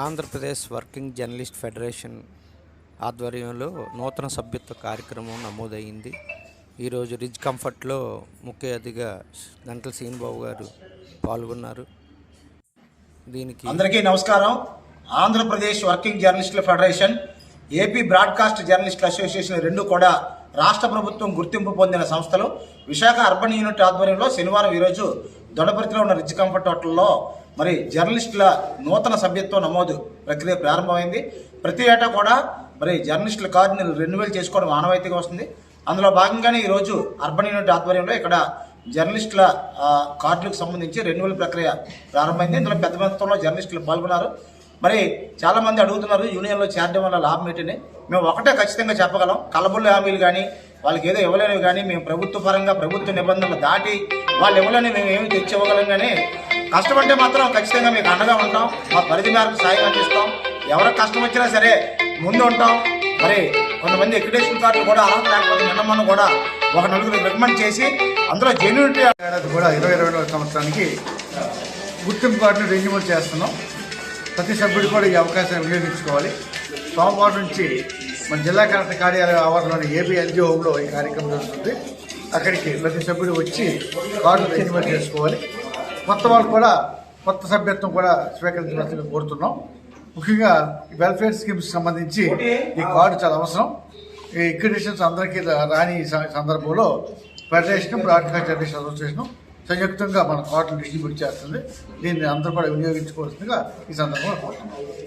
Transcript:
Andhra Pradesh working journalist federation ఆధ్వర్యంలో నూతన సభ్యత్వ కార్యక్రమం నమోదయ్యింది. ఈరోజు రిజ్ కంఫర్ట్లో ముఖ్య అతిథిగా గంటల సీనిబాబు గారు పాల్గొన్నారు. దీనికి అందరికీ నమస్కారం. ఆంధ్రప్రదేశ్ వర్కింగ్ జర్నలిస్టుల ఫెడరేషన్ ఏపీ బ్రాడ్కాస్ట్ జర్నలిస్టుల అసోసియేషన్ రెండు కూడా రాష్ట్ర ప్రభుత్వం గుర్తింపు పొందిన సంస్థలు. విశాఖ అర్బన్ యూనిట్ ఆధ్వర్యంలో శనివారం ఈరోజు దొడపర్తిలో ఉన్న రిచ్ కంఫర్ట్ హోటల్లో మరి జర్నలిస్టుల నూతన సభ్యత్వ నమోదు ప్రక్రియ ప్రారంభమైంది. ప్రతి ఏటా కూడా మరి జర్నలిస్టుల కార్డుని రెన్యువల్ చేసుకోవడం ఆనవాయితీగా వస్తుంది. అందులో భాగంగానే ఈరోజు అర్బన్ యూనిట్ ఆధ్వర్యంలో ఇక్కడ జర్నలిస్టుల కార్డులకు సంబంధించి రెన్యువల్ ప్రక్రియ ప్రారంభమైంది. ఇందులో పెద్ద మొత్తంలో జర్నలిస్టులు పాల్గొన్నారు. మరి చాలామంది అడుగుతున్నారు యూనియన్లో చేరడం వల్ల లాభం ఏంటని. మేము ఒకటే ఖచ్చితంగా చెప్పగలం. కలబుల్ల హామీలు కానీ వాళ్ళకి ఏదో ఇవ్వలేనివి కానీ మేము ప్రభుత్వ పరంగా ప్రభుత్వ నిబంధనలు దాటి వాళ్ళు ఇవ్వలేని మేము ఏమి తెచ్చి ఇవ్వగలం కానీ కష్టపడితే మాత్రం ఖచ్చితంగా మీకు అండగా ఉంటాం. మా పరిధి మేరకు సాయం అందిస్తాం. ఎవరికి కష్టం వచ్చినా సరే ముందు ఉంటాం. మరి కొంతమంది ఎక్రిడేషన్ కార్డులు కూడా అర్హత లేకపోతే నిన్న కూడా ఒక నలుగురు రికమెండ్ చేసి అందులో జెన్యూనిటీ కూడా ఇరవై ఇరవై సంవత్సరానికి గుర్తింపు కార్డును రెన్యువల్ చేస్తున్నాం. ప్రతి సభ్యుడు కూడా ఈ అవకాశాన్ని వినియోగించుకోవాలి. సోమవారం నుంచి మన జిల్లా కలెక్టర్ కార్యాలయ ఆవరణలోని ఏబీ ఎన్జిఓ హోమ్లో ఈ కార్యక్రమం జరుగుతుంది. అక్కడికి ప్రతి సభ్యుడు వచ్చి కార్డు రెన్యువల్ చేసుకోవాలి. కొత్త వాళ్ళు కూడా కొత్త సభ్యత్వం కూడా స్వీకరించవలసింది కోరుతున్నాం. ముఖ్యంగా ఈ వెల్ఫేర్ స్కీమ్స్ సంబంధించి ఈ కార్డు చాలా అవసరం. ఈ ఎక్రిడేషన్స్ అందరికీ రాని సందర్భంలో ఫెడరేషన్ బ్రాడ్కాస్ట్ జనరేషన్ అసోసియేషన్ సంయుక్తంగా మన కోటలు డిస్ట్రిబ్యూట్ చేస్తుంది. దీన్ని అందరూ కూడా వినియోగించుకోవాల్సిందిగా ఈ సందర్భంగా కోరుతున్నాం.